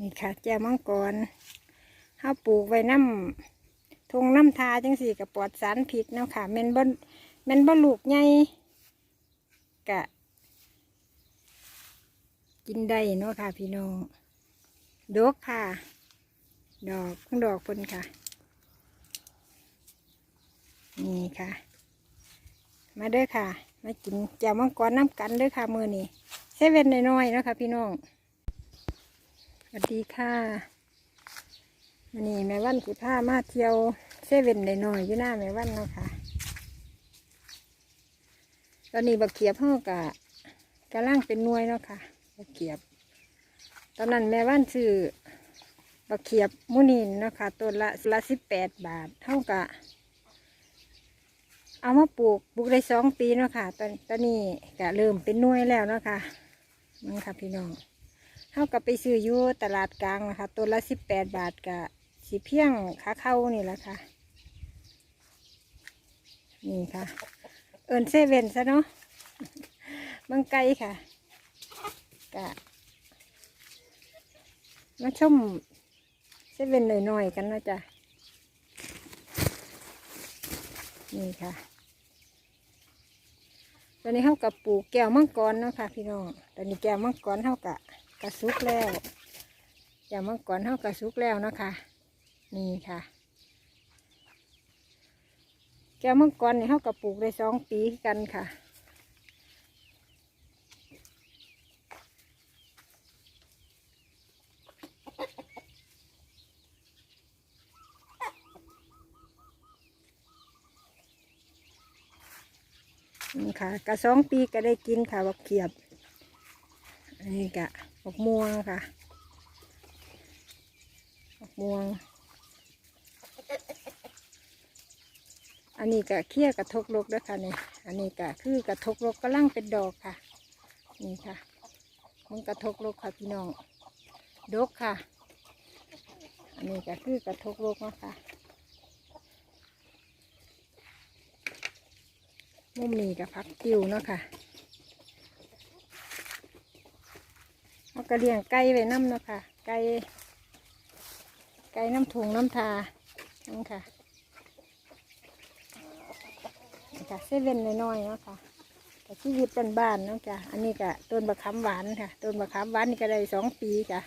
นี่ค่ะแจวมังกรข้าวปลูกไว้น้ำทงน้ำทาจังสี่กับปลอดสารพิษนะค่ะแม่นบ่แม่นบ่ลูกใหญ่กะ กินได้เนาะค่ะ พี่น้องดอกค่ะ ดอกเพิ่งดอกพิ่นค่ะ นี่ค่ะ มาเด้อค่ะ มากินแจ่วมังกรน้ำกันเด้อค่ะมือนี้เซเว่นน้อยๆเนาะค่ะ พี่น้อง วัสดีค่ะวันนี้แม่วันสิพามาเที่ยวเซเว่นน้อยๆอยู่หน้าแม่วันเนาะค่ะ ตอนนี้บักเขียบห้อกะกำลังเป็นนวยเนาะค่ะบักเขียบ ตอนนั้นแม่วันซื้อบักเขียบมุนินเนาะค่ะต้นละละสิบแปดบาทเท่ากับเอามาปลูกปลูกได้สองปีเนาะค่ะ ตอนตอนนี้ก็เริ่มเป็นนวยแล้วเนาะค่ะนั่นค่ะพี่น้อง เท่ากับไปซื้ออยู่ตลาดกลางนะคะ ตัวละสิบแปดบาทกับสีเพียงขาเข้านี่แหละค่ะ นี่ค่ะ เอินเซเว่นซะเนาะบังไกลค่ะกะมาชมเซเว่นหน่อยๆกันนาะจ้ะนี่ค่ะตอนนี้เขากับปลูกแก้วมังกรเนาะค่ะพี่น้อง ตอนนี้แก้วมังกรเขากะ กระซุกแล้วแก้วมังกรเขากระซุกแล้วนะคะนี่ค่ะ แก้วมังกรนี่เขากับปลูกได้สองปีกันค่ะนี่ค่ะกะสองปีก็ได้กินค่ะบักเขียบอันนี้กะ บักม่วงค่ะบักม่วง อันนี้กะเคี่ยกระทกลกด้วยค่ะนี่อันนี้กะคือกระทกลกกำลังเป็นดอกค่ะ นี่ค่ะมันกระทกลกค่ะพี่น้องดกค่ะ อันนี้กะคือกระทกลกเนาะคะมุมนี้กับพักติวเนาะค่ะเอา กระเลียงไก่ไว้น้ำเนาะค่ะ ไก่ไก่น้ำถุงน้ำทานั่นค่ะค่ะเซเว่นน้อยๆเนาะค่ะแต่ชีวิตเป็นบ้านเนาะจ้ะอันนี้ก็ต้นบะขามหวานค่ะ ต้นบะขามหวานนี่ก็ได้สองปีจ้ะ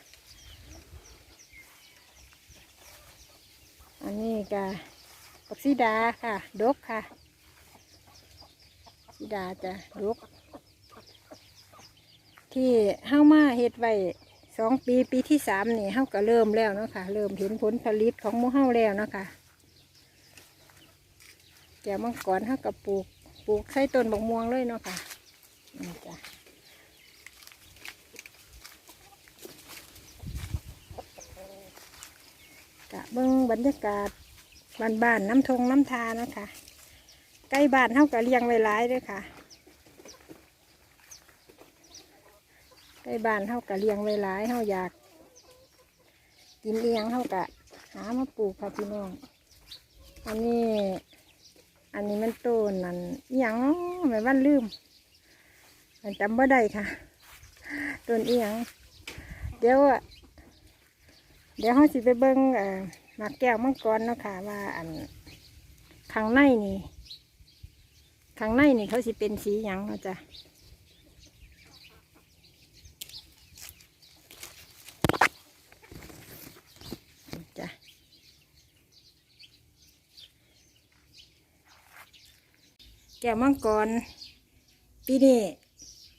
อันนี้ก็ปักซีดาค่ะ ดกค่ะสิดาจะลุก ที่เฮ้ามาเฮ็ดไว้สองปีปีที่สามนี่เฮ้าก็เริ่มแล้วเนาะค่ะ เริ่มเห็นผลผลิตของมูเฮ้าแล้วเนาะค่ะแก้วมังกรเฮ้าก็ปลูกปลูกใส่ต้นบกม่วงเลยเนาะค่ะนี่จ้ะกะเบิ้งบรรยากาศบ้านๆน้ำทงน้ำทานะคะใกล้บ้านเท่ากับเลี้ยงไว้หลายด้วยค่ะ ใกล้บ้านเท่ากับเลี้ยงไว้หลายเท่าอยาก กินเลี้ยงเท่ากับหามาปลูกค่ะพี่น้อง อันนี้ อันนี้มันต้นนั่นอหยังเนาะแม่วันลืมมันจำบ่ได้ค่ะต้นอีหยังเดี๋ยวเดี๋ยวเขาสิไปเบิ้งเอ่อหมากแก้วมังกรเนาะค่ะ ว่าอันข้างในนี่ข้างในนี่เขาสิเป็นสีหยังเนาะจ๊ะจ้ะ แก้วมังกรปีนี้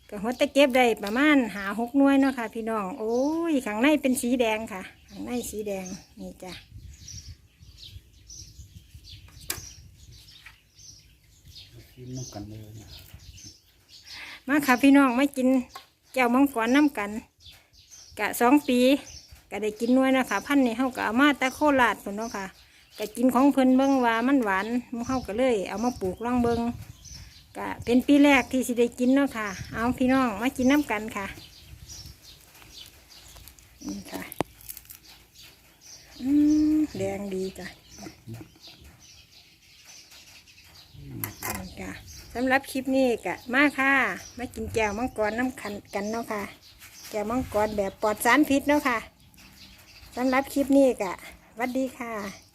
ก็หัวตะเก็บได้ประมาณหาหกหน่วยเนาะค่ะ พี่น้อง โอ้ยข้างในเป็นสีแดงค่ะข้างในสีแดงนี่จ้ะกินน้ำกันเลยนะมาค่ะพี่น้องมากินแก้วมังกรน้ำกัน กะสองปี ก็ได้กินน้วยนะคะพันธุ์นี่เฮาก็เอามาแตะโคราชพุ่นเนาะค่ะ ก็กินของเพิ่นเบิ่งว่ามันหวานมู่เฮาก็เลย เอามาปลูกลองเบิ่งก็เป็นปีแรกที่สิได้กินเนาะค่ะ เอาพี่น้องมากินน้ำกันค่ะนี่ค่ะอืมแดงดีจ้ะนี่ค่ะสำหรับคลิปนี้ก็มาค่ะ มากินแก้วมังกรน้ำขันกันเนาะค่ะ แก้วมังกรแบบปลอดสารพิษเนาะค่ะสำหรับคลิปนี้กะวัดดีค่ะ